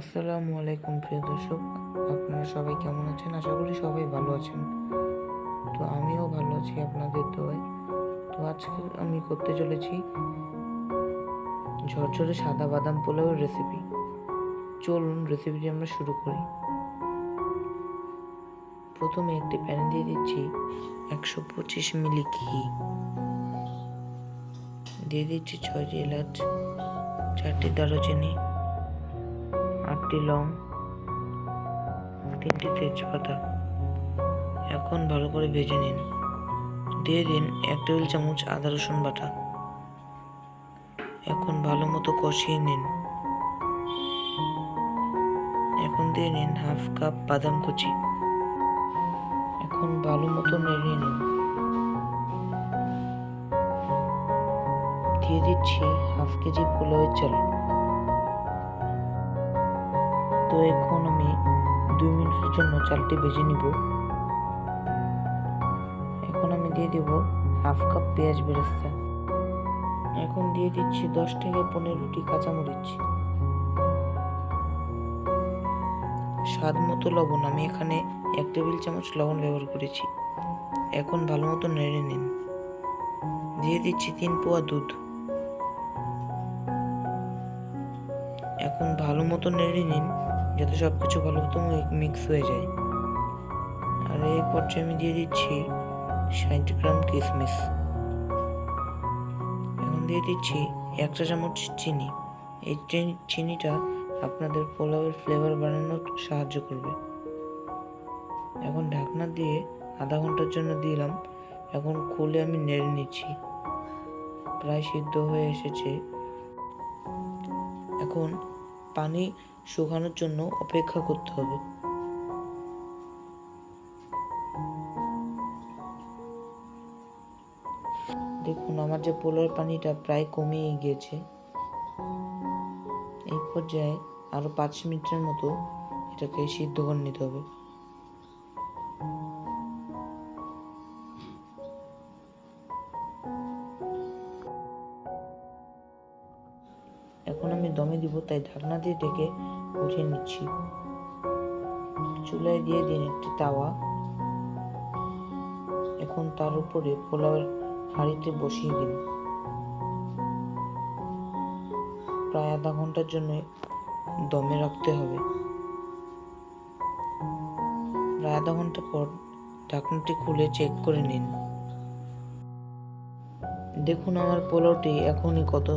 আসসালামু আলাইকুম, প্রিয় দর্শক। আপনারা সবাই কেমন আছেন? আশা করি সবাই ভালো আছেন। তো আমিও ভালো আছি আপনাদের দোয়ায়। তো আজকে আমি করতে চলেছি ঝরঝরে সাদা বাদাম পোলাওয়ের রেসিপি চলুন রেসিপিটি আমরা শুরু করি। প্রথমে একটি প্যান দিয়ে দিচ্ছি একশো পঁচিশ মিলি ঘি। দিয়ে দিচ্ছি ছয়টি এলাচ, চারটি দারুচিনি আটটি লং তিনটি তেজপাতা। এখন ভালো করে ভেজে নিন। দিয়ে দিন এক টেবিল চামচ আদা রসুন বাটা। এখন ভালো মতো কষিয়ে নিন। এখন দিয়ে নিন হাফ কাপ বাদাম কুচি। এখন ভালো মতো নেড়ে নিন। দিয়ে দিচ্ছি হাফ কেজি পোলাওয়ের চাল। তো এখন আমি দুই মিনিটের জন্য চালটি ভেজে নিব। এখন আমি দিয়ে দেব হাফ কাপ পেঁয়াজ বেরেস্তা। এখন দিয়ে দিচ্ছি দশ থেকে পনেরোটি কাঁচামরিচ। স্বাদ মতো লবণ। আমি এখানে এক টেবিল চামচ লবণ ব্যবহার করেছি। এখন ভালো মতো নেড়ে নিন। দিয়ে দিচ্ছি তিন পোয়া দুধ। এখন ভালো মতো নেড়ে নিন। যাতে সব কিছু ভালো মতো মিক্স হয়ে যায়। আর এই পর্যায়ে আমি দিয়ে দিচ্ছি ষাট গ্রাম কিশমিশ এখন দিয়ে দিচ্ছি এক চা চামচ চিনি। এই চিনি- চিনিটা আপনাদের পোলাওয়ের ফ্লেভার বানানোর সাহায্য করবে। এখন ঢাকনা দিয়ে আধা ঘণ্টার জন্য দিলাম। এখন খুলে আমি নেড়ে নিচ্ছি। প্রায় সিদ্ধ হয়ে এসেছে। এখন পানি শুকানোর জন্য অপেক্ষা করতে হবে। দেখুন, আমার যে পোলার পানিটা প্রায় কমিয়ে গিয়েছে। এই পর্যায়ে আরও পাঁচ মিনিটের মতো এটাকে সিদ্ধ করে নিতে হবে। এখন আমি দমে দিব, তাই ঢাকনা দিয়ে ডেকে উঠিয়ে নিচ্ছি। চুলায় দিয়ে দিন একটি তাওয়া। এখন তার উপরে পোলাওয়ের হাঁড়িতে বসিয়ে দিন। প্রায় আধা ঘণ্টার জন্য দমে রাখতে হবে। প্রায় আধা ঘণ্টা পর ঢাকনাটি খুলে চেক করে নিন। দেখুন আমার পোলাওটি এখনই কত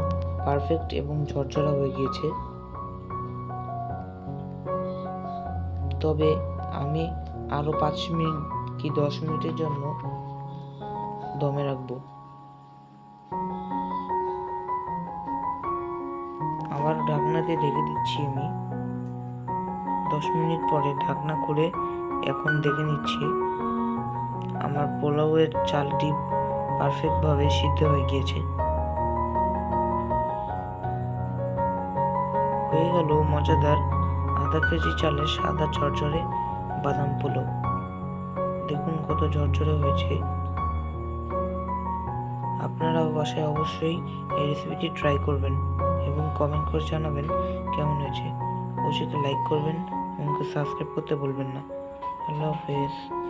পারফেক্ট এবং ঝরঝরা হয়ে গিয়েছে। তবে আমি আরও পাঁচ মিনিট কি দশ মিনিটের জন্য দমে রাখব? আবার ঢাকনা দিয়ে ঢেকে দিচ্ছি আমি। দশ মিনিট পরে ঢাকনা খুলে এখন দেখে নিচ্ছি আমার পোলাওয়ের চালটি পারফেক্টভাবে সিদ্ধ হয়ে গিয়েছে। হয়ে গেল মজাদার আধা কেজি চালের সাদা ঝরঝরে বাদাম পোলাও। দেখুন কত ঝরঝরে হয়েছে। আপনারা বাসায় অবশ্যই এই রেসিপিটি ট্রাই করবেন এবং কমেন্ট করে জানাবেন কেমন হয়েছে। অবশ্যই লাইক করবেন এবং সাবস্ক্রাইব করতে বলবেন না। আল্লাহ হাফেজ।